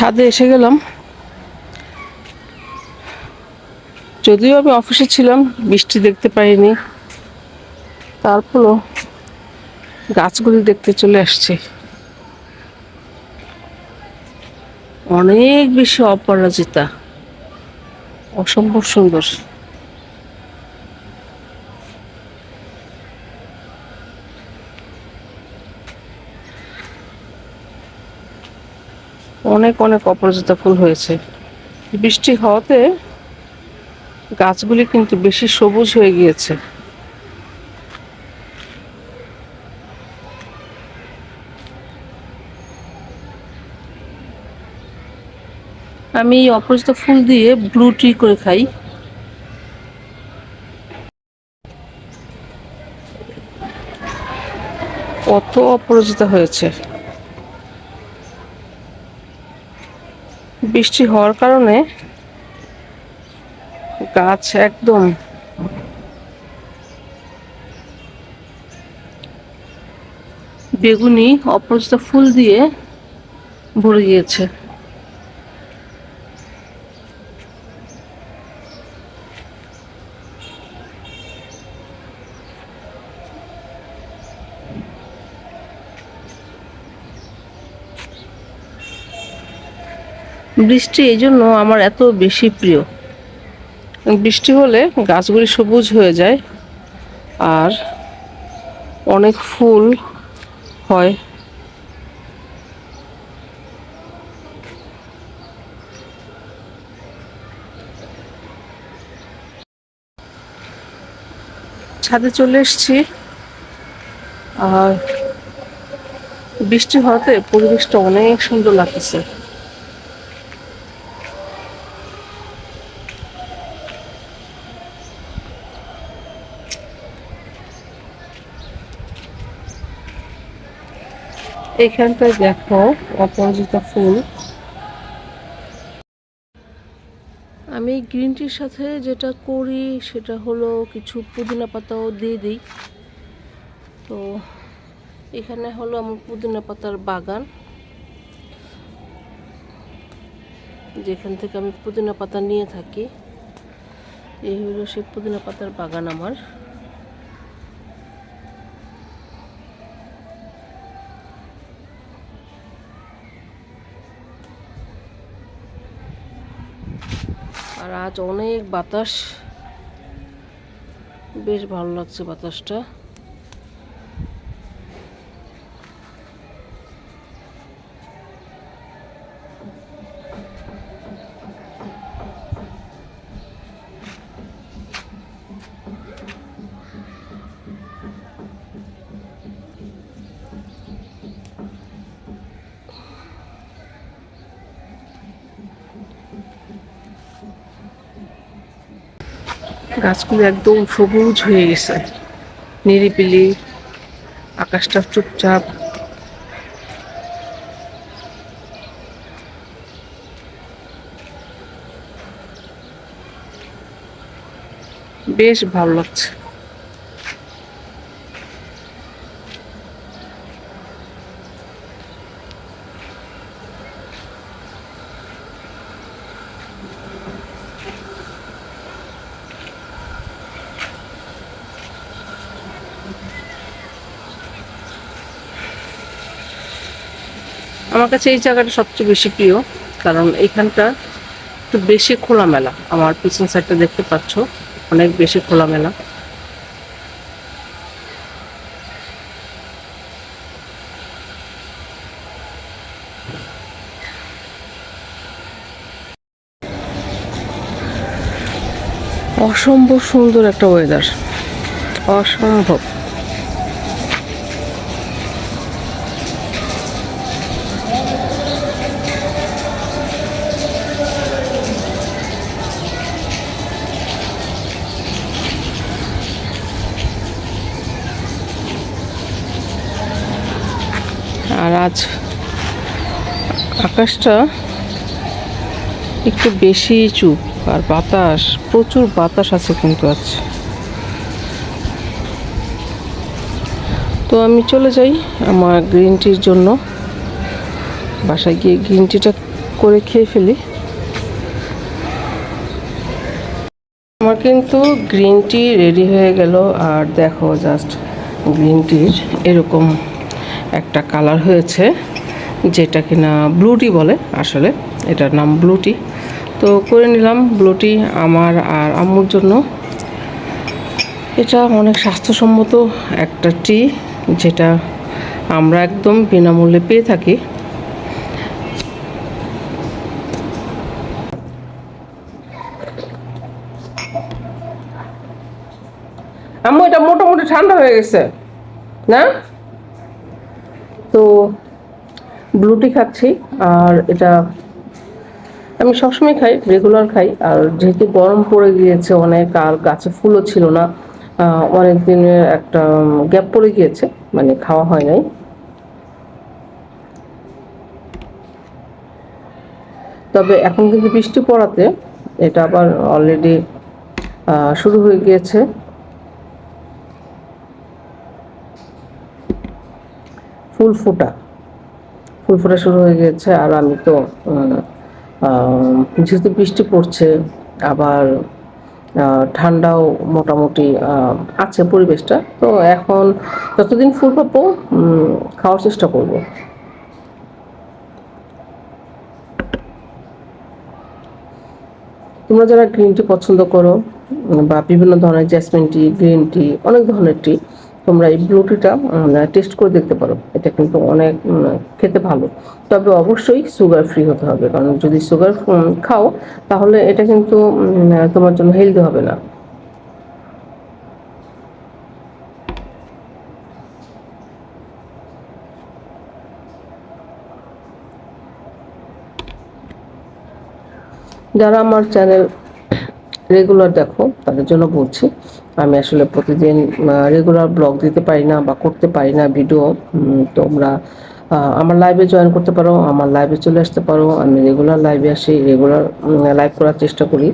ছাদে এসে গেলাম। যদিও আমি অফিসে ছিলাম, বৃষ্টি দেখতে পাইনি। তারপরও গাছগুলি দেখতে চলে আসছে। অনেক বেশি অপরাজিতা, অসম্ভব সুন্দর। অনেক অনেক অপরাজিতা ফুল হয়েছে। বৃষ্টি হওয়াতে গাছগুলি কিন্তু বেশি সবুজ হয়ে গিয়েছে। আমি এই অপরাজিতা ফুল দিয়ে ব্লু টি করে খাই। কত অপরাজিতা হয়েছে। বৃষ্টি হওয়ার কারণে গাছ একদম বেগুনি অপরাজিতা ফুল দিয়ে ভরে গিয়েছে। বৃষ্টি এই জন্য আমার এত বেশি প্রিয়। বৃষ্টি হলে গাছগুলি সবুজ হয়ে যায় আর অনেক ফুল হয়। ছাদে চলে এসেছি আর বৃষ্টি হওয়াতে পরিবেশটা অনেক সুন্দর লাগতেছে। এখানটায় দেখো অপরাজিতা ফুল। আমি গ্রিন টির সাথে যেটা করি সেটা হলো কিছু পুদিনা পাতাও দিয়ে দিই। তো এখানে হলো আমার পুদিনা পাতার বাগান। যেখান থেকে আমি পুদিনা পাতা নিয়ে থাকি, এই হলো সেই পুদিনা পাতার বাগান আমার। আর আজ অনেক বাতাস। বেশ ভালো লাগছে বাতাসটা। গাছগুলো একদম সবুজ হয়ে গেছে। নিরিবিলি আকাশটা চুপচাপ। বেশ ভালো লাগছে। আমার কাছে এই জায়গাটা সবচেয়ে বেশি প্রিয়, কারণ এখানটা একটু বেশি খোলামেলা। আমার পিছন সাইডটা দেখতে পাচ্ছ, অনেক বেশি খোলামেলা। অসম্ভব সুন্দর একটা ওয়েদার অসম্ভব। আর আজ আকাশটা একটু বেশি চুপ আর বাতাস, প্রচুর বাতাস আছে কিন্তু আজ। তো আমি চলে যাই আমার গ্রিন টির জন্য। বাসায় গিয়ে গ্রিন টিটা করে খেয়ে ফেলি। আমার কিন্তু গ্রিন টি রেডি হয়ে গেল আর দেখো জাস্ট গ্রিন টির এরকম। একটা কালার হয়েছে যেটা কিনা ব্লু টি বলে আসলে, এটার নাম ব্লু টি তো করে নিলাম ব্লু টি আমার আর আম্মুর জন্য। এটা অনেক স্বাস্থ্যসম্মত একটা টি যেটা আমরা একদম বিনামূল্যে পেয়ে থাকি। আম্মু, এটা মোটামুটি ঠান্ডা হয়ে গেছে, না? তো ব্লুটি খাচ্ছি, আর এটা আমি সবসময় খাই রেগুলার খাই, আর যেহেতু গরম পড়ে গিয়েছে অনেক, আর গাছে ফুলও ছিল না অনেক দিনের একটা গ্যাপ পড়ে গিয়েছে মানে খাওয়া হয় নাই। তবে এখন কিন্তু বৃষ্টি পড়াতে এটা আবার অলরেডি শুরু হয়ে গিয়েছে। ফুল ফোটা। ফুল ফোটা শুরু হয়ে গেছে আর আমি তো যেহেতু বৃষ্টি পড়ছে, আবার ঠান্ডাও মোটামুটি আছে পরিবেশটা। তো এখন যতদিন ফুল পাবো খাওয়ার চেষ্টা করব। তোমরা যারা গ্রিন টি পছন্দ করো, বা বিভিন্ন ধরনের জ্যাসমিন টি গ্রিন টি অনেক ধরনের টি তোমরা এই ব্লুটিটা টেস্ট করে দেখতে পারো। এটা কিন্তু অনেক খেতে ভালো। তবে অবশ্যই সুগার ফ্রি হতে হবে, কারণ যদি সুগার খাও, তাহলে এটা কিন্তু তোমার জন্য হেলদি হবে না। যারা আমার চ্যানেল রেগুলার দেখো, তাদের জন্য বলছি। আমি আসলে প্রতিদিন রেগুলার ব্লগ দিতে পারি না বা করতে পারি না ভিডিও তোমরা আমার লাইভে জয়েন করতে পারো, আমার লাইভে চলে আসতে পারো। আমি রেগুলার লাইভে আসি রেগুলার লাইভ করার চেষ্টা করি।